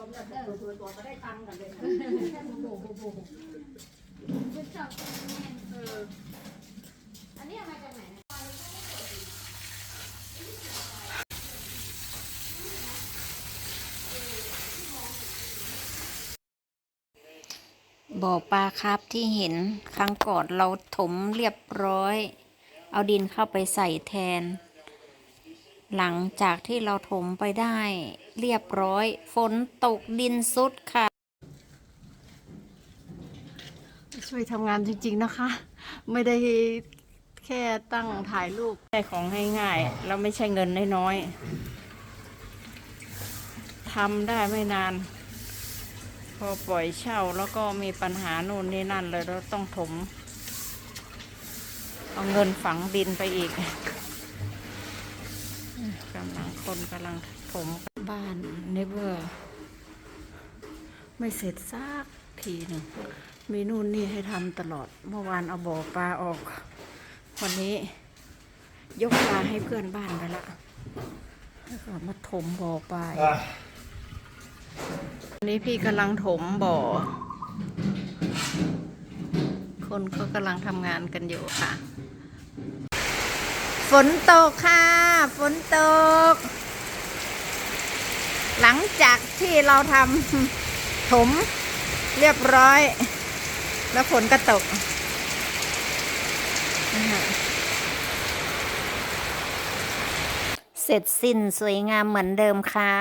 อมเนี่ยตัวตัวตัวก็ได้ตังค์กันเลยนะโบโบโบเป็นชอบแม่เอออันนี้มาจากไหนบ่อปลาครับที่เห็นครั้งก่อนเราถมเรียบร้อย เอาดินเข้าไปใส่แทน หลังจากที่เราถมไปได้เรียบร้อย ฝนตกดินซุดค่ะ ช่วยทำงานจริงๆนะคะ ไม่ได้แค่ตั้งถ่ายรูปได้ของง่ายๆแล้วไม่ใช่เงินน้อยๆทำได้ไม่นาน พอปล่อยเช่าแล้วก็มีปัญหาโน่นนี่นั่นเลยเราต้องถม เอาเงินฝังดินไปอีกำลังคนกำลังถมบ้านเนเวอร์ไม่เสร็จสักทีหนึ่งมีนู่นนี่ให้ทำตลอดเมื่อวานเอาบ่อปลาออก วันนี้ ยกปลาให้เพื่อนบ้านไปละแล้วก็มาถมบ่อปลาวันนี้พี่กำลังถมบ่อ คนเขากำลังทำงานกันอยู่ค่ะ ฝนตกค่ะ ฝนตก หลังจากที่เราทำถมเรียบร้อย แล้วฝนก็ตกเสร็จสิ้นสวยงามเหมือนเดิมค่ะ